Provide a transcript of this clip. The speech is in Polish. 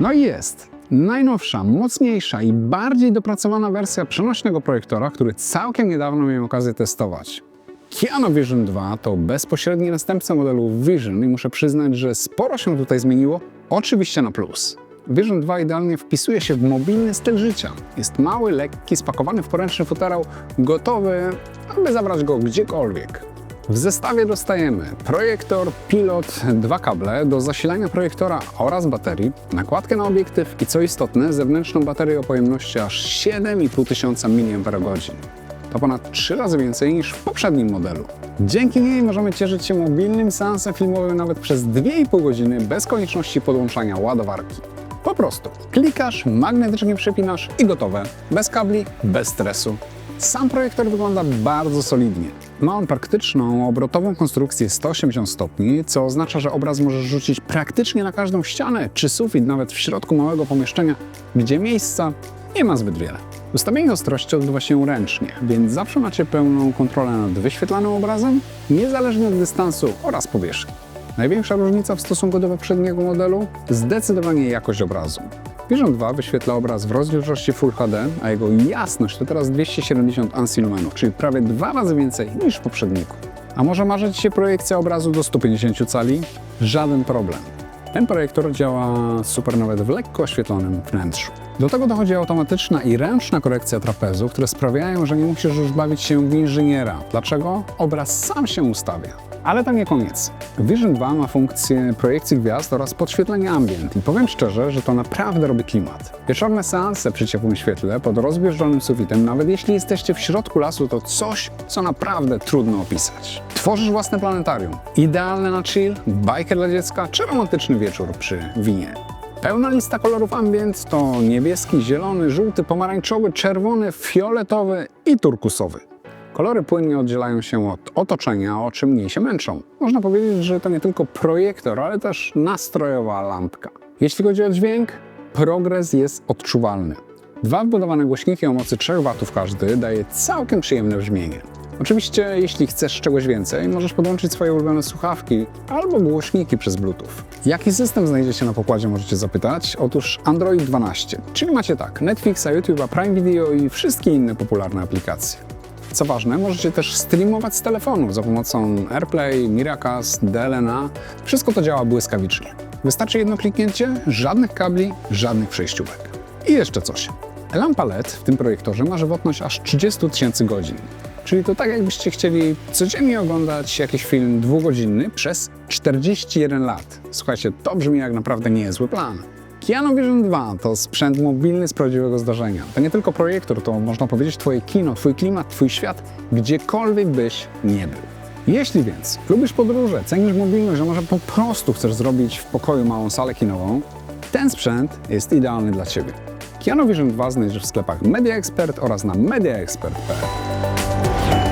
No i jest. Najnowsza, mocniejsza i bardziej dopracowana wersja przenośnego projektora, który całkiem niedawno miałem okazję testować. Kiano Vision 2 to bezpośredni następca modelu Vision i muszę przyznać, że sporo się tutaj zmieniło, oczywiście na plus. Vision 2 idealnie wpisuje się w mobilny styl życia. Jest mały, lekki, spakowany w poręczny futerał, gotowy, aby zabrać go gdziekolwiek. W zestawie dostajemy projektor, pilot, dwa kable do zasilania projektora oraz baterii, nakładkę na obiektyw i co istotne, zewnętrzną baterię o pojemności aż 7500 mAh. To ponad 3 razy więcej niż w poprzednim modelu. Dzięki niej możemy cieszyć się mobilnym seansem filmowym nawet przez 2,5 godziny bez konieczności podłączania ładowarki. Po prostu klikasz, magnetycznie przypinasz i gotowe. Bez kabli, bez stresu. Sam projektor wygląda bardzo solidnie. Ma on praktyczną, obrotową konstrukcję 180 stopni, co oznacza, że obraz możesz rzucić praktycznie na każdą ścianę czy sufit, nawet w środku małego pomieszczenia, gdzie miejsca nie ma zbyt wiele. Ustawienie ostrości odbywa się ręcznie, więc zawsze macie pełną kontrolę nad wyświetlanym obrazem, niezależnie od dystansu oraz powierzchni. Największa różnica w stosunku do poprzedniego modelu? Zdecydowanie jakość obrazu. Vision 2 wyświetla obraz w rozdzielczości Full HD, a jego jasność to teraz 270 ANSI lumenów, czyli prawie dwa razy więcej niż w poprzedniku. A może marzy Ci się projekcja obrazu do 150 cali? Żaden problem. Ten projektor działa super nawet w lekko oświetlonym wnętrzu. Do tego dochodzi automatyczna i ręczna korekcja trapezu, które sprawiają, że nie musisz już bawić się w inżyniera. Dlaczego? Obraz sam się ustawia. Ale to nie koniec. Vision 2 ma funkcję projekcji gwiazd oraz podświetlenia ambient i powiem szczerze, że to naprawdę robi klimat. Wieczorne seanse przy ciepłym świetle pod rozbieżdżonym sufitem, nawet jeśli jesteście w środku lasu, to coś, co naprawdę trudno opisać. Tworzysz własne planetarium. Idealne na chill, bajkę dla dziecka czy romantyczny wieczór przy winie. Pełna lista kolorów ambient to niebieski, zielony, żółty, pomarańczowy, czerwony, fioletowy i turkusowy. Kolory płynnie oddzielają się od otoczenia, o czym mniej się męczą. Można powiedzieć, że to nie tylko projektor, ale też nastrojowa lampka. Jeśli chodzi o dźwięk, progres jest odczuwalny. Dwa wbudowane głośniki o mocy 3 W każdy daje całkiem przyjemne brzmienie. Oczywiście, jeśli chcesz czegoś więcej, możesz podłączyć swoje ulubione słuchawki albo głośniki przez Bluetooth. Jaki system znajdziecie na pokładzie, możecie zapytać? Otóż Android 12, czyli macie tak, Netflixa, YouTube'a, Prime Video i wszystkie inne popularne aplikacje. Co ważne, możecie też streamować z telefonów za pomocą AirPlay, Miracast, DLNA. Wszystko to działa błyskawicznie. Wystarczy jedno kliknięcie, żadnych kabli, żadnych przejściówek. I jeszcze coś. Lampa LED w tym projektorze ma żywotność aż 30 tysięcy godzin. Czyli to tak jakbyście chcieli codziennie oglądać jakiś film dwugodzinny przez 41 lat. Słuchajcie, to brzmi jak naprawdę niezły plan. Kiano Vision 2 to sprzęt mobilny z prawdziwego zdarzenia. To nie tylko projektor, to można powiedzieć twoje kino, twój klimat, twój świat, gdziekolwiek byś nie był. Jeśli więc lubisz podróże, cenisz mobilność, a może po prostu chcesz zrobić w pokoju małą salę kinową, ten sprzęt jest idealny dla Ciebie. Kianowiszem 2 znajdziesz w sklepach Media Expert oraz na mediaexpert.pl.